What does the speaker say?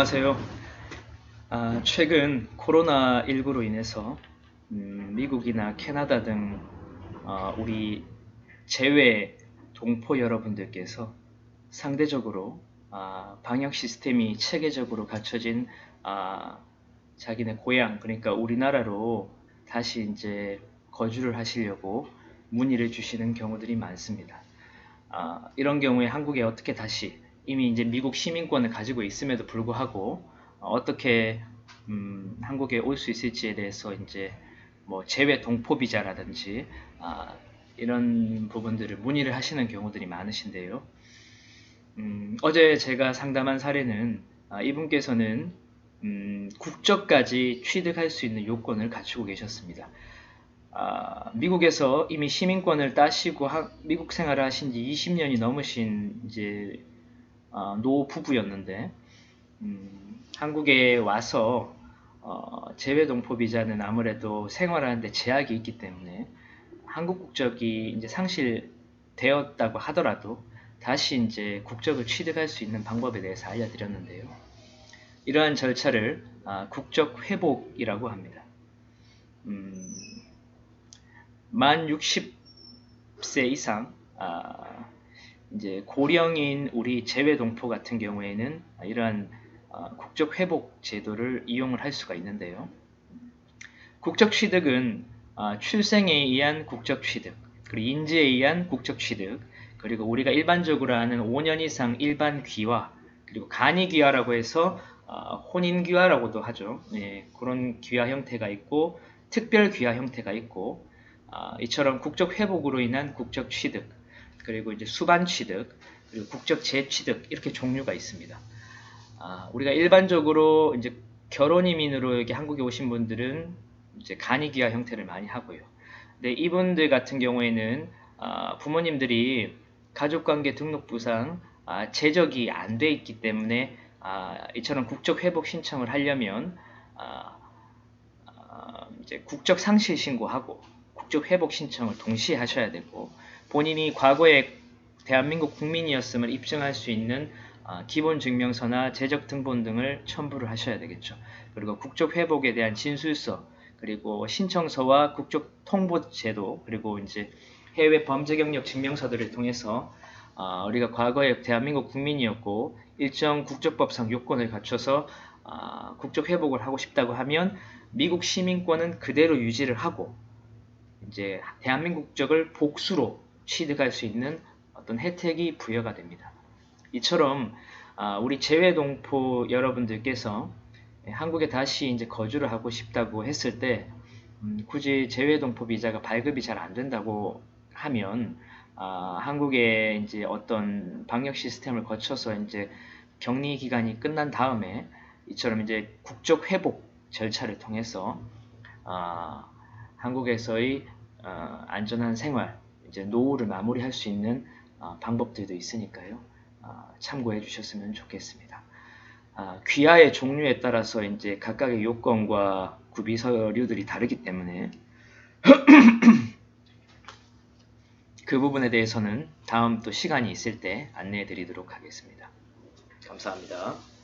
안녕하세요. 아, 최근 코로나19로 인해서 음, 미국이나 캐나다 등 어, 우리 제외 동포 여러분들께서 상대적으로 아, 방역 시스템이 체계적으로 갖춰진 아, 자기네 고향 그러니까 우리나라로 다시 이제 거주를 하시려고 문의를 주시는 경우들이 많습니다. 아, 이런 경우에 한국에 어떻게 다시 이미 이제 미국 시민권을 가지고 있음에도 불구하고 어, 어떻게 음, 한국에 올 수 있을지에 대해서 이제 뭐 재외 동포 비자라든지 아, 이런 부분들을 문의를 하시는 경우들이 많으신데요. 음, 어제 제가 상담한 사례는 아, 이분께서는 음, 국적까지 취득할 수 있는 요건을 갖추고 계셨습니다. 아, 미국에서 이미 시민권을 따시고 하- 미국 생활을 하신 지 20년이 넘으신 이제 어, 노 부부였는데 음, 한국에 와서 어, 재외동포 비자는 아무래도 생활하는데 제약이 있기 때문에 한국 국적이 이제 상실되었다고 하더라도 다시 이제 국적을 취득할 수 있는 방법에 대해서 알려드렸는데요. 이러한 절차를 아, 국적 회복이라고 합니다. 음, 만 60세 이상 아, 이제 고령인 우리 재외 동포 같은 경우에는 이러한 아, 국적 회복 제도를 이용을 할 수가 있는데요. 국적 취득은 아, 출생에 의한 국적 취득, 그리고 인지에 의한 국적 취득, 그리고 우리가 일반적으로 아는 5년 이상 일반 귀화, 그리고 간이 귀화라고 해서 아, 혼인 귀화라고도 하죠. 예, 그런 귀화 형태가 있고 특별 귀화 형태가 있고 아, 이처럼 국적 회복으로 인한 국적 취득, 그리고 이제 수반 취득, 그리고 국적 재취득 이렇게 종류가 있습니다. 아, 우리가 일반적으로 이제 결혼 이민으로 여기 한국에 오신 분들은 이제 간이기화 형태를 많이 하고요. 근데 이분들 같은 경우에는 아, 부모님들이 가족관계 등록부상 아, 제적이 안 돼 있기 때문에 아, 이처럼 국적 회복 신청을 하려면 아, 아, 이제 국적 상실 신고하고 국적 회복 신청을 동시에 하셔야 되고 본인이 과거에 대한민국 국민이었음을 입증할 수 있는 아, 기본 증명서나 재적 등본 등을 첨부를 하셔야 되겠죠. 그리고 국적 회복에 대한 진술서, 그리고 신청서와 국적 통보 제도, 그리고 이제 해외 범죄 경력 증명서들을 통해서 아, 우리가 과거에 대한민국 국민이었고 일정 국적법상 요건을 갖춰서 아, 국적 회복을 하고 싶다고 하면 미국 시민권은 그대로 유지를 하고 이제 대한민국 국적을 복수로 취득할 수 있는 어떤 혜택이 부여가 됩니다. 이처럼 아, 우리 재외동포 여러분들께서 한국에 다시 이제 거주를 하고 싶다고 했을 때 음, 굳이 재외동포 비자가 발급이 잘 안 된다고 하면 아, 한국에 이제 어떤 방역 시스템을 거쳐서 이제 격리 기간이 끝난 다음에 이처럼 이제 국적 회복 절차를 통해서 아, 한국에서의 어, 안전한 생활, 이제 노후를 마무리할 수 있는 어, 방법들도 있으니까요. 어, 참고해 주셨으면 좋겠습니다. 아, 귀하의 종류에 따라서 이제 각각의 요건과 구비 서류들이 다르기 때문에 그 부분에 대해서는 다음 또 시간이 있을 때 안내해 드리도록 하겠습니다. 감사합니다.